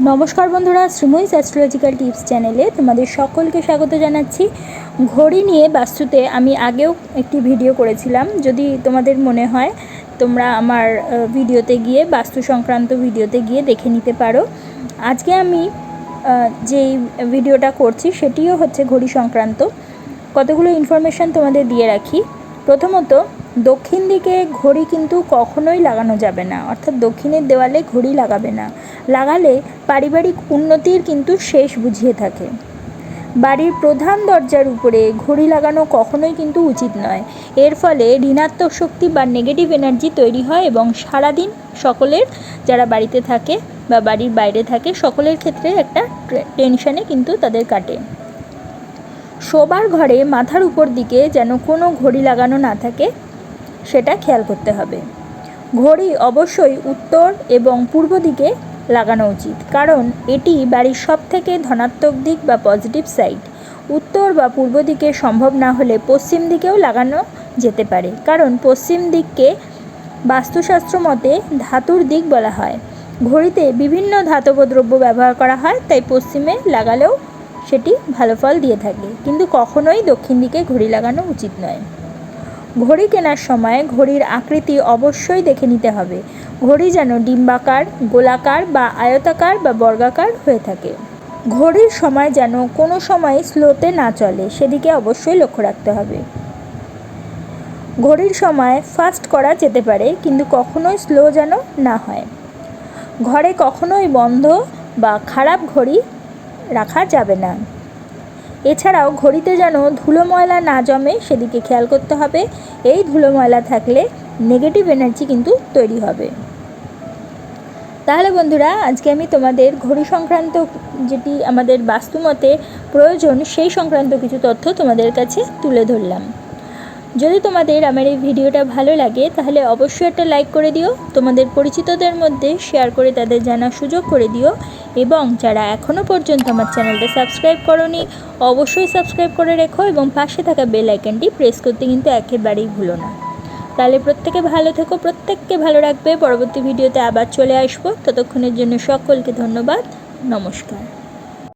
নমস্কার বন্ধুরা শ্রীময়ীস astrological tips চ্যানেলে তোমাদের সকলকে স্বাগত জানাচ্ছি। ঘড়ি নিয়ে বাস্তুতে আমি আগেও একটি ভিডিও করেছিলাম। যদি তোমাদের মনে হয়, তোমরা আমার ভিডিওতে গিয়ে, বাস্তু সংক্রান্ত ভিডিওতে গিয়ে দেখে নিতে পারো। আজকে আমি যেই ভিডিওটা করছি, সেটিও হচ্ছে ঘড়ি সংক্রান্ত। কতগুলো ইনফরমেশান তোমাদের দিয়ে রাখি। প্রথমত, দক্ষিণ দিকে ঘড়ি কিন্তু কখনোই লাগানো যাবে না। অর্থাৎ দক্ষিণের দেওয়ালে ঘড়ি লাগাবে না। লাগালে পারিবারিক উন্নতির কিন্তু শেষ বুঝিয়ে থাকে। বাড়ির প্রধান দরজার উপরে ঘড়ি লাগানো কখনোই কিন্তু উচিত নয়। এর ফলে ঋণাত্মক শক্তি বা নেগেটিভ এনার্জি তৈরি হয় এবং সারাদিন সকলের যারা বাড়িতে থাকে বা বাড়ির বাইরে থাকে, সকলের ক্ষেত্রে একটা টেনশানে কিন্তু তাদের কাটে। শোবার ঘরে মাথার উপর দিকে যেন কোনো ঘড়ি লাগানো না থাকে, সেটা খেয়াল করতে হবে। ঘড়ি অবশ্যই উত্তর এবং পূর্ব দিকে লাগানো উচিত। কারণ এটি বাড়ির সব থেকে ধনাত্মক দিক বা পজিটিভ সাইড। উত্তর বা পূর্ব দিকে সম্ভব না হলে পশ্চিম দিকেও লাগানো যেতে পারে। কারণ পশ্চিম দিককে বাস্তুশাস্ত্র মতে ধাতুর দিক বলা হয়। ঘড়িতে বিভিন্ন ধাতব দ্রব্য ব্যবহার করা হয়, তাই পশ্চিমে লাগালেও সেটি ভালো ফল দিয়ে থাকে। কিন্তু কখনোই দক্ষিণ দিকে ঘড়ি লাগানো উচিত নয়। ঘড়ি কেনার সময় ঘড়ির আকৃতি অবশ্যই দেখে নিতে হবে। ঘড়ি যেন ডিম্বাকার, গোলাকার বা আয়তাকার বা বর্গাকার হয়ে থাকে। ঘড়ির সময় যেন কোনো সময় স্লোতে না চলে, সেদিকে অবশ্যই লক্ষ্য রাখতে হবে। ঘড়ির সময় ফাস্ট করা যেতে পারে, কিন্তু কখনোই স্লো যেন না হয়। ঘরে কখনোই বন্ধ বা খারাপ ঘড়ি রাখা যাবে না। এছাড়াও ঘড়িতে যেন ধুলো ময়লা না জমে, সেদিকে খেয়াল করতে হবে। এই ধুলো ময়লা থাকলে নেগেটিভ এনার্জি কিন্তু তৈরি হবে। তাহলে বন্ধুরা, আজকে আমি তোমাদের ঘড়ি সংক্রান্ত যেটি আমাদের বাস্তুমতে প্রয়োজন, সেই সংক্রান্ত কিছু তথ্য তোমাদের কাছে তুলে ধরলাম। যদি তোমাদের আমার এই ভিডিওটা ভালো লাগে, তাহলে অবশ্যই একটা লাইক করে দিও, তোমাদের পরিচিতদের মধ্যে শেয়ার করে তাদের জানার সুযোগ করে দিও, এবং যারা এখনও পর্যন্ত আমার চ্যানেলটা সাবস্ক্রাইব করনি, অবশ্যই সাবস্ক্রাইব করে রেখো, এবং পাশে থাকা বেল আইকনটি প্রেস করতে কিন্তু একেবারেই ভুলো না। তাহলে প্রত্যেকে ভালো থেকো, প্রত্যেককে ভালো রাখবে। পরবর্তী ভিডিওতে আবার চলে আসব। ততক্ষণের জন্য সকলকে ধন্যবাদ। নমস্কার।